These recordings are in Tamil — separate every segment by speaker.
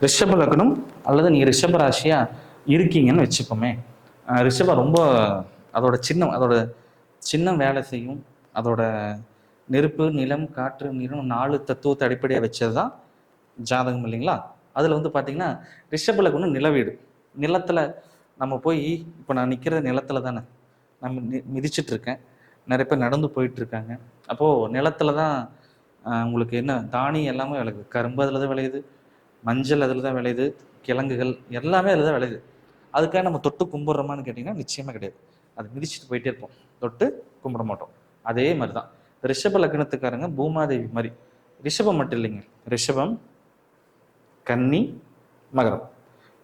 Speaker 1: ரிஷப லக்னம் அல்லது நீ ரிஷப ராசியா இருக்கீங்கன்னு வச்சுப்போமே. அஹ் ரிஷபம் ரொம்ப அதோட சின்னம் அதோட சின்னம் வேலை செய்யும். அதோட நெருப்பு நிலம் காற்று நீரும் நாலு தத்துவத்தை அடிப்படையாக வச்சது தான் ஜாதகம் இல்லைங்களா? அதில் வந்து பார்த்தீங்கன்னா ரிஷப லக்னம் நிலவீடு நிலத்தில் நம்ம போய் இப்போ நான் நிற்கிற நிலத்துல தானே. நம்ம மி- மிதிச்சிட்டு இருக்கேன். நிறைய பேர் நடந்து போயிட்டு இருக்காங்க. அப்போது நிலத்துல தான் உங்களுக்கு என்ன தானியம் எல்லாமே விளையுது. கரும்பு அதில் தான் விளையுது. மஞ்சள் அதில் தான் விளையுது கிழங்குகள் எல்லாமே அதில் தான் விளையுது. அதுக்காக நம்ம தொட்டு கும்பிட்றோமான்னு கேட்டிங்கன்னா நிச்சயமாக கிடையாது. அது மிதிச்சுட்டு போயிட்டே இருப்போம். தொட்டு கும்பிட மாட்டோம். அதே மாதிரி தான் ரிஷப லக்னத்துக்காரங்க பூமாதேவி மாதிரி. ரிஷபம் மட்டும் இல்லைங்க. ரிஷபம் கன்னி மகரம்.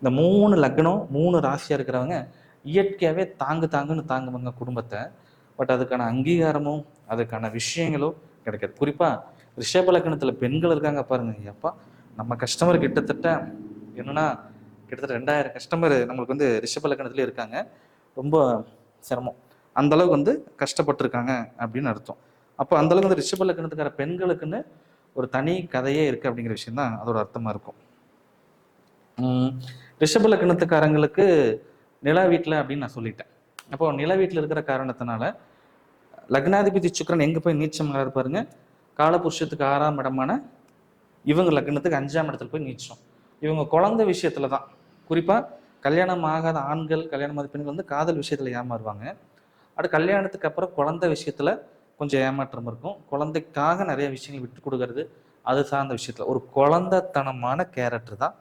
Speaker 1: இந்த மூணு லக்னம் மூணு ராசியாக இருக்கிறவங்க இயற்கையாகவே தாங்கு தாங்குன்னு தாங்குவாங்க குடும்பத்தை. பட் அதுக்கான அங்கீகாரமும் அதுக்கான விஷயங்களோ கிடைக்காது. குறிப்பாக ரிஷப லக்னத்தில் பெண்கள் இருக்காங்க பாருங்க எப்பா நம்ம கஸ்டமர் கிட்டத்தட்ட என்னன்னா கிட்டத்தட்ட ரெண்டாயிரம் கஸ்டமர் நம்மளுக்கு வந்து ரிஷப லக்கணத்துலேயே இருக்காங்க. ரொம்ப சிரமம். அந்த அளவுக்கு வந்து கஷ்டப்பட்டிருக்காங்க அப்படின்னு அர்த்தம். அப்போ அந்தளவுக்கு வந்து ரிஷப லக்கணத்துக்கார பெண்களுக்குன்னு ஒரு தனி கதையே இருக்குது அப்படிங்கிற விஷயம் தான் அதோட அர்த்தமாக இருக்கும். ரிஷப லக்கணத்துக்காரங்களுக்கு நிலா வீட்டில் அப்படின்னு நான் சொல்லிட்டேன். அப்போ நில வீட்டில் இருக்கிற காரணத்தினால லக்னாதிபதி சுக்கரன் எங்கே போய் நீச்சமாக பாருங்க. காலபுருஷத்துக்கு ஆறாம் இடமான இவங்க லக்னத்துக்கு அஞ்சாம் இடத்துல போய் நீச்சம் இவங்க குழந்தை விஷயத்துல தான். குறிப்பா கல்யாணம் ஆகாத ஆண்கள் கல்யாணம் ஆகாத பெண்கள் வந்து காதல் விஷயத்துல ஏமாறுவாங்க. அடுத்து கல்யாணத்துக்கு அப்புறம் குழந்தை விஷயத்துல கொஞ்சம் ஏமாற்றம் இருக்கும். குழந்தைக்காக நிறைய விஷயங்கள் விட்டு கொடுக்கறது அது சார்ந்த விஷயத்துல. ஒரு குழந்தைத்தனமான கேரக்டர் தான்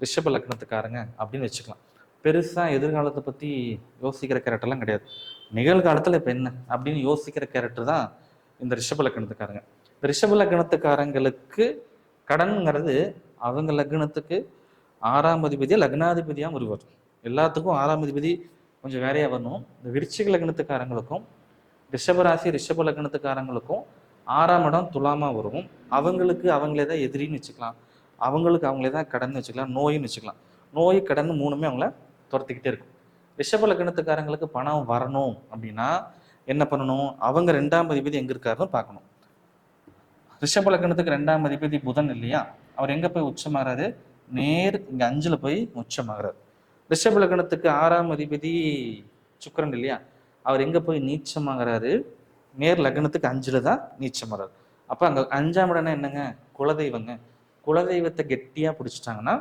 Speaker 1: ரிஷப லக்னத்துக்காரங்க அப்படின்னு வச்சுக்கலாம். பெருசா எதிர்காலத்தை பத்தி யோசிக்கிற கேரக்டர்லாம் கிடையாது. நிகழ்காலத்துல இப்ப என்ன அப்படின்னு யோசிக்கிற கேரக்டர் தான் இந்த ரிஷப லக்னத்துக்காரங்க. இந்த ரிஷப லக்னத்துக்காரங்களுக்கு கடன்ங்கிறது அவங்க லக்னத்துக்கு ஆறாம் அதிபதியா லக்னாதிபதியாக வருவார் எல்லாத்துக்கும் ஆறாம் அதிபதி கொஞ்சம் வேறையாக வரணும். இந்த விருச்சிக லக்னத்துக்காரங்களுக்கும் ரிஷபராசி ரிஷப லக்னத்துக்காரங்களுக்கும் ஆறாம் இடம் துலாமா வரும். அவங்களுக்கு அவங்களே தான் எதிரின்னு வச்சுக்கலாம். அவங்களுக்கு அவங்களே தான் கடன் வச்சுக்கலாம் நோயின்னு வச்சுக்கலாம். நோய் கடன் மூணுமே அவங்கள துரத்திக்கிட்டே இருக்கும். ரிஷப லக்னத்துக்காரங்களுக்கு பணம் வரணும் அப்படின்னா என்ன பண்ணணும்? அவங்க ரெண்டாம் அதிபதி எங்க இருக்காருன்னு பார்க்கணும். ரிஷப லக்னத்துக்கு ரெண்டாம் அதிபதி புதன் இல்லையா? அவர் எங்க போய் உச்சமாகறாரு நேர் இங்க அஞ்சுல போய் உச்சமாகறாரு ரிஷப லக்னத்துக்கு ஆறாம் அதிபதி சுக்கரன் இல்லையா? அவர் எங்க போய் நீச்சமாகறாரு? நேர் லக்னத்துக்கு அஞ்சுல தான் நீச்சமாகறாரு அப்ப அங்க அஞ்சாம் இடம்னா என்னங்க? குலதெய்வங்க. குலதெய்வத்தை கெட்டியா பிடிச்சிட்டாங்கன்னா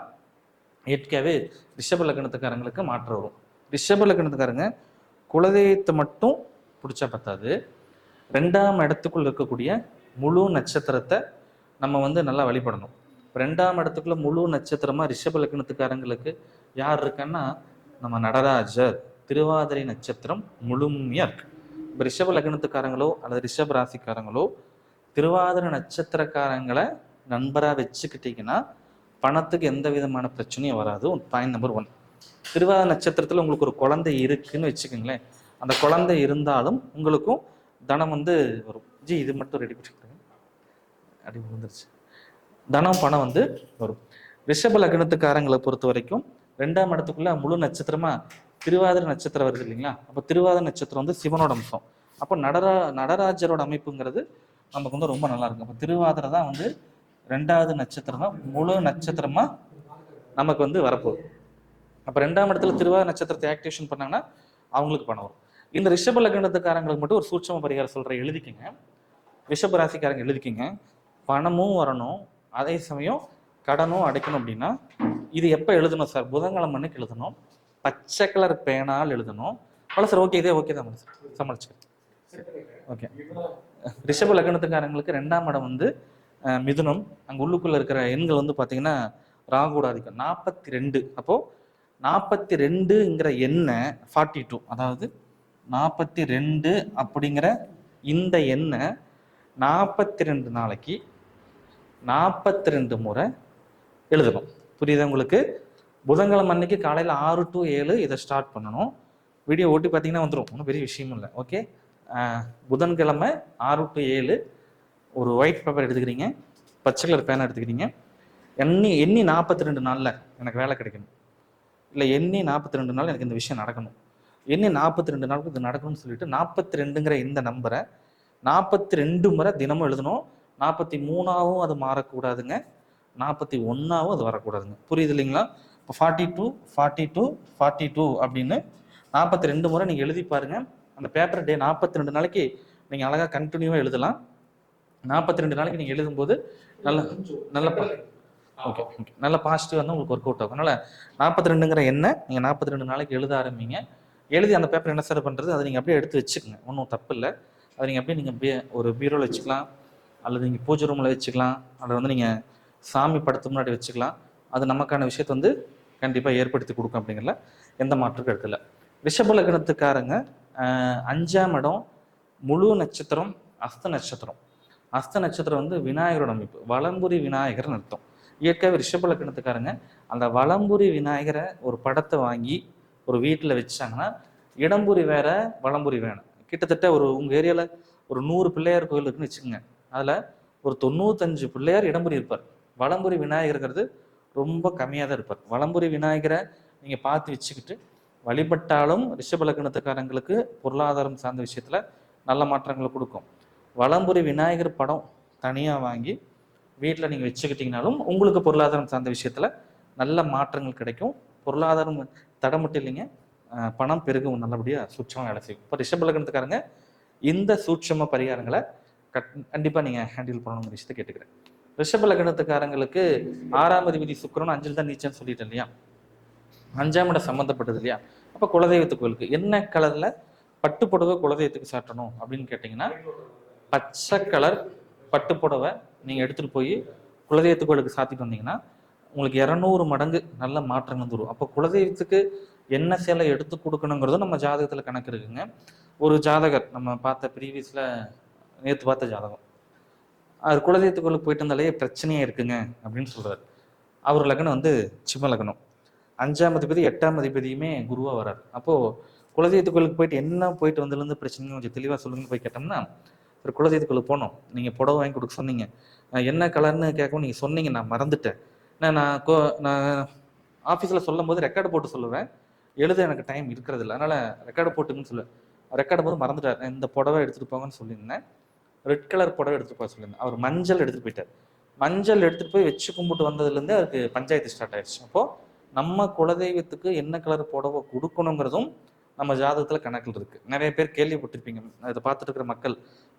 Speaker 1: இயற்கையாவே ரிஷப லக்னத்துக்காரங்களுக்கு மாற்றம் வரும். ரிஷப லக்னத்துக்காரங்க குலதெய்வத்தை மட்டும் பிடிச்சா பத்தாது. ரெண்டாம் இடத்துக்குள்ள இருக்கக்கூடிய முழு நட்சத்திரத்தை நம்ம வந்து நல்லா வழிபடணும். ரெண்டாம் இடத்துக்குள்ள முழு நட்சத்திரமா ரிஷப லக்னத்துக்காரங்களுக்கு யார் இருக்கன்னா நம்ம நடராஜர். திருவாதிரை நட்சத்திரம் முழுமையாக இருக்கு. இப்போ ரிஷப லக்னத்துக்காரங்களோ அல்லது ரிஷப ராசிக்காரங்களோ திருவாதிரை நட்சத்திரக்காரங்களை நண்பராக வச்சுக்கிட்டீங்கன்னா பணத்துக்கு எந்த விதமான பிரச்சனையும் வராது. பாயிண்ட் நம்பர் ஒன் திருவாதிரை நட்சத்திரத்தில் உங்களுக்கு ஒரு குழந்தை இருக்குன்னு வச்சுக்கோங்களேன். அந்த குழந்தை இருந்தாலும் உங்களுக்கும் தனம் வந்து வரும். ஜி இது மட்டும் ரெடி பண்ணிக்கிறேன் அப்படி வந்துருச்சு தனம் பணம் வந்து வரும். ரிஷப லக்னத்துக்காரங்களை பொறுத்த வரைக்கும் ரெண்டாம் இடத்துக்குள்ள முழு நட்சத்திரமா திருவாதிர நட்சத்திரம் வருது இல்லைங்களா? அப்போ திருவாதிர நட்சத்திரம் வந்து சிவனோட அம்சம். அப்போ நடரா நடராஜரோட அமைப்புங்கிறது நமக்கு வந்து ரொம்ப நல்லா இருக்கும். அப்போ திருவாதிரை தான் வந்து ரெண்டாவது நட்சத்திரம் தான் முழு நட்சத்திரமா நமக்கு வந்து வரப்போகுது. அப்போ ரெண்டாம் இடத்துல திருவாதிர நட்சத்திரத்தை ஆக்டிவேஷன் பண்ணாங்கன்னா அவங்களுக்கு பணம் வரும். இந்த ரிஷப லக்னத்துக்காரங்களுக்கு மட்டும் ஒரு சூட்சம பரிகாரம் சொல்றேன். எழுதிக்கங்க. ரிஷபராசிக்காரங்க ராசிக்காரங்க பணமும் வரணும் அதே சமயம் கடனும் அடைக்கணும் அப்படின்னா இது எப்போ எழுதணும் சார்? புதன்கிழமை அன்னைக்கு எழுதணும். பச்சை கலர் பேனால் எழுதணும். அவ்வளோ சார் ஓகே இதே ஓகே தான் சார். சமாளிச்சுக்கிறேன். ஓகே ரிஷப லக்னத்துக்காரங்களுக்கு ரெண்டாம் இடம் வந்து மிதுனம். அங்கே உள்ளுக்குள்ளே இருக்கிற எண்கள் வந்து பார்த்தீங்கன்னா ராகுட ஆதிக்கம் நாற்பத்தி ரெண்டு அப்போது நாற்பத்தி ரெண்டுங்கிற எண்ணை ஃபார்ட்டி டூ அதாவது நாற்பத்தி ரெண்டு அப்படிங்கிற இந்த எண்ணை நாற்பத்தி ரெண்டு நாளைக்கு நாற்பத்தி ரெண்டு முறை எழுதணும். புரியுதா உங்களுக்கு? புதன்கிழமை அன்னைக்கு காலையில் ஆறு டு ஏழு இதை ஸ்டார்ட் பண்ணணும். வீடியோ ஓட்டி பார்த்தீங்கன்னா வந்துடும் ஒன்றும் பெரிய விஷயம் இல்லை. ஓகே புதன்கிழமை ஆறு டு ஏழு ஒரு ஒயிட் பேப்பர் எடுத்துக்கிறீங்க. பச்சை கலர் பேனை எடுத்துக்கிறீங்க. எண்ணி எண்ணி நாற்பத்தி ரெண்டு நாளில் எனக்கு வேலை கிடைக்கணும். இல்லை எண்ணி நாற்பத்தி ரெண்டு நாள் எனக்கு இந்த விஷயம் நடக்கணும். எண்ணி நாற்பத்தி ரெண்டு நாளுக்கு இது நடக்கணும்னு சொல்லிட்டு நாற்பத்தி ரெண்டுங்கிற இந்த நம்பரை நாற்பத்தி ரெண்டு முறை தினமும் எழுதணும். நாற்பத்தி மூணாவும் அது மாறக்கூடாதுங்க. நாற்பத்தி ஒன்றாவும் அது வரக்கூடாதுங்க. புரியுது இல்லைங்களா? இப்போ forty two forty two forty two அப்படின்னு நாற்பத்தி ரெண்டு முறை நீங்கள் எழுதி பாருங்க. அந்த பேப்பர் டே நாற்பத்தி ரெண்டு நாளைக்கு நீங்கள் அழகாக கண்டினியூவாக எழுதலாம். நாற்பத்தி ரெண்டு நாளைக்கு நீங்கள் எழுதும்போது நல்ல நல்ல ஓகே ஓகே நல்ல பாசிட்டிவ் வந்து உங்களுக்கு ஒர்க் அவுட் ஆகும். அதனால் நாற்பத்தி ரெண்டுங்கிற எண்ணெய் நீங்கள் நாற்பத்தி ரெண்டு நாளைக்கு எழுத ஆரம்பிங்க. எழுதி அந்த பேப்பர் என்ன சார் பண்ணுறது அதை நீங்கள் அப்படியே எடுத்து வச்சுக்கோங்க. ஒன்றும் தப்பு இல்லை. அதை நீங்கள் அப்படியே நீங்கள் பீ ஒரு பீரோவில் வச்சுக்கலாம். அல்லது நீங்கள் பூஜை ரூமில் வச்சுக்கலாம். அல்லது வந்து நீங்கள் சாமி படத்து முன்னாடி வச்சுக்கலாம். அது நமக்கான விஷயத்தை வந்து கண்டிப்பாக ஏற்படுத்தி கொடுக்கும் அப்படிங்கிறல எந்த மாற்று கருத்தில் இல்லை. ரிஷப லக்னத்துக்காரங்க அஞ்சாம் இடம் முழு நட்சத்திரம் அஸ்த நட்சத்திரம். அஸ்த நட்சத்திரம் வந்து விநாயகரோட அமைப்பு. வளம்புரி விநாயகர்னு அர்த்தம். இயற்கையாகவே ரிஷப லக்னத்துக்காரங்க அந்த வளம்புரி விநாயகரை ஒரு படத்தை வாங்கி ஒரு வீட்டில் வச்சாங்கன்னா இடம்புரி வேற வளம்புரி வேணும். கிட்டத்தட்ட ஒரு உங்கள் ஏரியாவில் ஒரு நூறு பிள்ளையார் கோயில் இருக்குன்னு வச்சுக்கோங்க. அதில் ஒரு தொண்ணூத்தஞ்சு பிள்ளையார் இடம்புரி இருப்பார். வளம்புரி விநாயகருங்கிறது ரொம்ப கம்மியாக தான் இருப்பார். வளம்புரி விநாயகரை நீங்கள் பார்த்து வச்சுக்கிட்டு வழிபட்டாலும் ரிஷபலக்கணத்துக்காரங்களுக்கு பொருளாதாரம் சார்ந்த விஷயத்தில் நல்ல மாற்றங்களை கொடுக்கும். வளம்புரி விநாயகர் படம் தனியாக வாங்கி வீட்டில் நீங்கள் வச்சுக்கிட்டிங்கனாலும் உங்களுக்கு பொருளாதாரம் சார்ந்த விஷயத்தில் நல்ல மாற்றங்கள் கிடைக்கும். பொருளாதாரம் தடை மட்டும் இல்லைங்க பணம் பெருகும் நல்லபடியாக சூட்சமாக வேலை செய்யும். இப்போ ரிஷப லக்னத்துக்காரங்க இந்த சூட்சம பரிகாரங்களை கட் கண்டிப்பாக நீங்கள் ஹேண்டில் பண்ணணும் விஷயத்தை கேட்டுக்கிறேன். ரிஷப லக்னத்துக்காரங்களுக்கு ஆறாம் அதிபதி சுக்கிரன் அஞ்சில் தான் நீச்சல் சொல்லிட்டேன் இல்லையா? அஞ்சாம் இடம் சம்மந்தப்பட்டது இல்லையா? அப்போ குலதெய்வத்து கோயிலுக்கு என்ன கலரில் பட்டு புடவை குலதெய்வத்துக்கு சாட்டணும் அப்படின்னு கேட்டிங்கன்னா பச்சை கலர் பட்டு புடவை நீங்கள் எடுத்துகிட்டு போய் குலதெய்வத்து கோயிலுக்கு சாத்திட்டு வந்தீங்கன்னா உங்களுக்கு இரநூறு மடங்கு நல்ல மாற்றங்கள் வந்துடும் அப்போ குலதெய்வத்துக்கு என்ன சேலை எடுத்து கொடுக்கணுங்கிறதும் நம்ம ஜாதகத்தில் கணக்கு இருக்குங்க. ஒரு ஜாதகர் நம்ம பார்த்த ப்ரீவியஸில் நேற்று பார்த்த ஜாதகம். அவர் குலதெய்வத்து கோயிலுக்கு போயிட்டு இருந்தாலே பிரச்சனையே இருக்குங்க அப்படின்னு சொல்கிறார் அவர் லக்னம் வந்து சிம்ம லக்னம். அஞ்சாம் அதிபதி எட்டாம் அதிபதியுமே குருவாக வரார் அப்போது குலதெய்வத்து கோயிலுக்கு போயிட்டு என்ன போயிட்டு வந்ததுலேருந்து பிரச்சனையும் கொஞ்சம் தெளிவாக சொல்லுங்கன்னு போய் கேட்டோம்னா ஒரு குலதெய்வத்து கோயிலுக்கு போனோம். நீங்கள் புடவை வாங்கி கொடுக்க சொன்னீங்க. என்ன கலர்னு கேட்கவும் நீங்கள் சொன்னீங்க நான் மறந்துட்டேன். நான் நான் கோ நான் ஆஃபீஸில் சொல்லும் போது ரெக்கார்டு போட்டு சொல்லுவேன். எழுத எனக்கு டைம் இருக்கிறது இல்லை அதனால் ரெக்கார்டு போட்டுங்கன்னு சொல்லுவேன் ரெக்கார்டு போது மறந்துட்டார். இந்த புடவை எடுத்துகிட்டு போங்கன்னு சொல்லியிருந்தேன். ரெட் கலர் புடவை எடுத்துகிட்டு போக சொல்லியிருந்தேன். அவர் மஞ்சள் எடுத்துகிட்டு போயிட்டார். மஞ்சள் எடுத்துகிட்டு போய் வச்சு கும்பிட்டு வந்ததுலேருந்தே அவருக்கு பஞ்சாயத்து ஸ்டார்ட் ஆயிடுச்சு. அப்போது நம்ம குலதெய்வத்துக்கு என்ன கலர் புடவை கொடுக்கணுங்கிறதும் நம்ம ஜாதகத்தில் கணக்கில் இருக்குது நிறைய பேர் கேள்விப்பட்டிருப்பீங்க. அதை பார்த்துட்டு இருக்கிற மக்கள்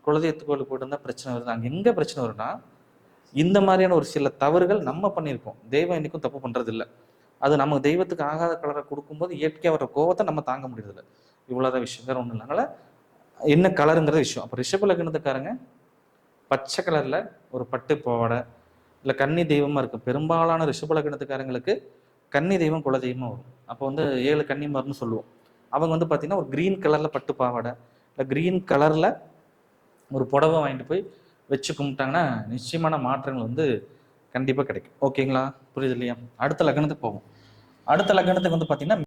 Speaker 1: குலதெய்வத்து கோயிலுக்கு போயிட்டு இருந்தால் பிரச்சனை வருது? அங்கே எங்கே பிரச்சனை வரும்னா இந்த மாதிரியான ஒரு சில தவறுகள் நம்ம பண்ணியிருக்கோம். தெய்வம் என்னைக்கும் தப்பு பண்ணுறது இல்லை அது நம்ம தெய்வத்துக்கு ஆகாத கலரை கொடுக்கும்போது இயற்கையாக வர கோவத்தை நம்ம தாங்க முடியறதில்ல. இவ்வளோதான் விஷயம் வேறு ஒன்றும் இல்லைனால என்ன கலருங்கிற விஷயம். அப்போ ரிஷப லக்னத்துக்காரங்க பச்சை கலரில் ஒரு பட்டு பாவாடை இல்லை கன்னி தெய்வமாக இருக்கும் பெரும்பாலான ரிஷப லக்னத்துக்காரங்களுக்கு கன்னி தெய்வம் குல தெய்வமாக வரும். அப்போ வந்து ஏழு கன்னிமார்னு சொல்லுவோம். அவங்க வந்து பார்த்தீங்கன்னா ஒரு க்ரீன் கலரில் பட்டு பாவாடை இல்லை க்ரீன் கலரில் ஒரு புடவை வாங்கிட்டு போய் வச்சு கும்பிட்டாங்கன்னா நிச்சயமான மாற்றங்கள் வந்து கண்டிப்பாக கிடைக்கும். ஓகேங்களா? புரியுது இல்லையா? அடுத்த லக்னத்துக்கு போவோம். அடுத்த லக்னத்துக்கு வந்து பார்த்தீங்கன்னா